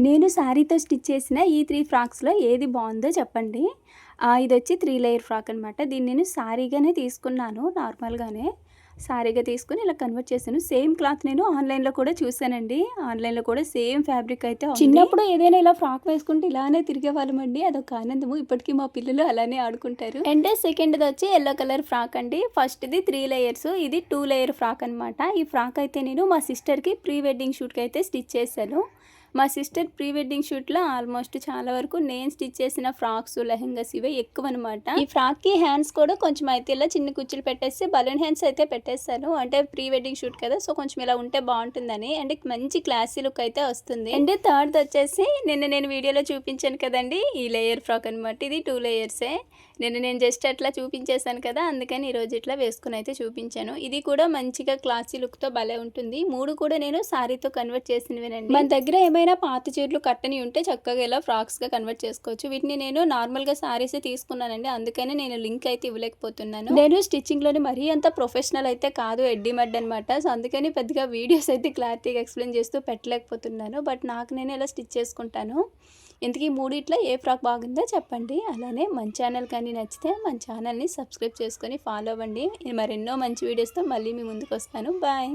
నేను శారీతో స్టిచ్ చేసిన ఈ త్రీ ఫ్రాక్స్లో ఏది బాగుందో చెప్పండి. ఆ, ఇది వచ్చి త్రీ లేయర్ ఫ్రాక్ అనమాట దీన్ని నేను శారీగానే తీసుకున్నాను నార్మల్గానే. శారీగా తీసుకుని ఇలా కన్వర్ట్ చేశాను. సేమ్ క్లాత్ నేను ఆన్లైన్లో కూడా చూసానండి ఆన్లైన్లో కూడా సేమ్ ఫ్యాబ్రిక్ అయితే. చిన్నప్పుడు ఏదైనా ఇలా ఫ్రాక్ వేసుకుంటే ఇలానే తిరిగే వాళ్ళమండి అదొక ఆనందము. ఇప్పటికీ మా పిల్లలు అలానే ఆడుకుంటారు. అండ్ సెకండ్ది వచ్చి ఎల్లో కలర్ ఫ్రాక్ అండి. ఫస్ట్ది త్రీ లేయర్స్ ఇది టూ లేయర్ ఫ్రాక్ అనమాట ఈ ఫ్రాక్ అయితే నేను మా సిస్టర్కి ప్రీ వెడ్డింగ్ షూట్కి అయితే స్టిచ్ చేశాను. మా సిస్టర్ ప్రీ వెడ్డింగ్ షూట్లో ఆల్మోస్ట్ చాలా వరకు నేను స్టిచ్ చేసిన ఫ్రాక్స్ లెహంగాస్ ఇవే ఎక్కువ అనమాట ఈ ఫ్రాక్కి హ్యాండ్స్ కూడా కొంచెం అయితే ఇలా చిన్న కుచ్చులు పెట్టేసి బలూన్ హ్యాండ్స్ అయితే పెట్టేస్తాను. అంటే ప్రీ వెడ్డింగ్ షూట్ కదా సో కొంచెం ఇలా ఉంటే బాగుంటుందని. అండ్ మంచి క్లాసీ లుక్ అయితే వస్తుంది. అండ్ థర్డ్ వచ్చేసి నిన్న నేను వీడియోలో చూపించాను కదండి ఈ లేయర్ ఫ్రాక్ అనమాట ఇది టూ లేయర్సే. నిన్న నేను జస్ట్ అట్లా చూపించేశాను కదా అందుకని ఈరోజు ఇట్లా వేసుకుని అయితే చూపించాను. ఇది కూడా మంచిగా క్లాసీ లుక్తో భలే ఉంటుంది. మూడు కూడా నేను సారీతో కన్వర్ట్ చేసినవినండి. మన దగ్గర ఏమైనా పాత చీరలు కట్టని ఉంటే చక్కగా ఇలా ఫ్రాక్స్గా కన్వర్ట్ చేసుకోవచ్చు. వీటిని నేను నార్మల్గా శారీస్ తీసుకున్నానండి. అందుకనే నేను లింక్ అయితే ఇవ్వలేకపోతున్నాను. నేను స్టిచ్చింగ్లోని మరీ అంత ప్రొఫెషనల్ అయితే కాదు ఎడ్డీ మడ్ అనమాట సో అందుకని పెద్దగా వీడియోస్ అయితే క్లారిటీగా ఎక్స్ప్లెయిన్ చేస్తూ పెట్టలేకపోతున్నాను. బట్ నాకు నేను ఇలా స్టిచ్ చేసుకుంటాను. ఇంతకీ మూడిట్లో ఏ ఫ్రాక్ బాగుందో చెప్పండి. అలానే మన ఛానల్ కానీ నచ్చితే మన ఛానల్ని సబ్స్క్రైబ్ చేసుకొని ఫాలో అవ్వండి. మరెన్నో మంచి వీడియోస్తో మళ్ళీ మీ ముందుకు వస్తాను. బాయ్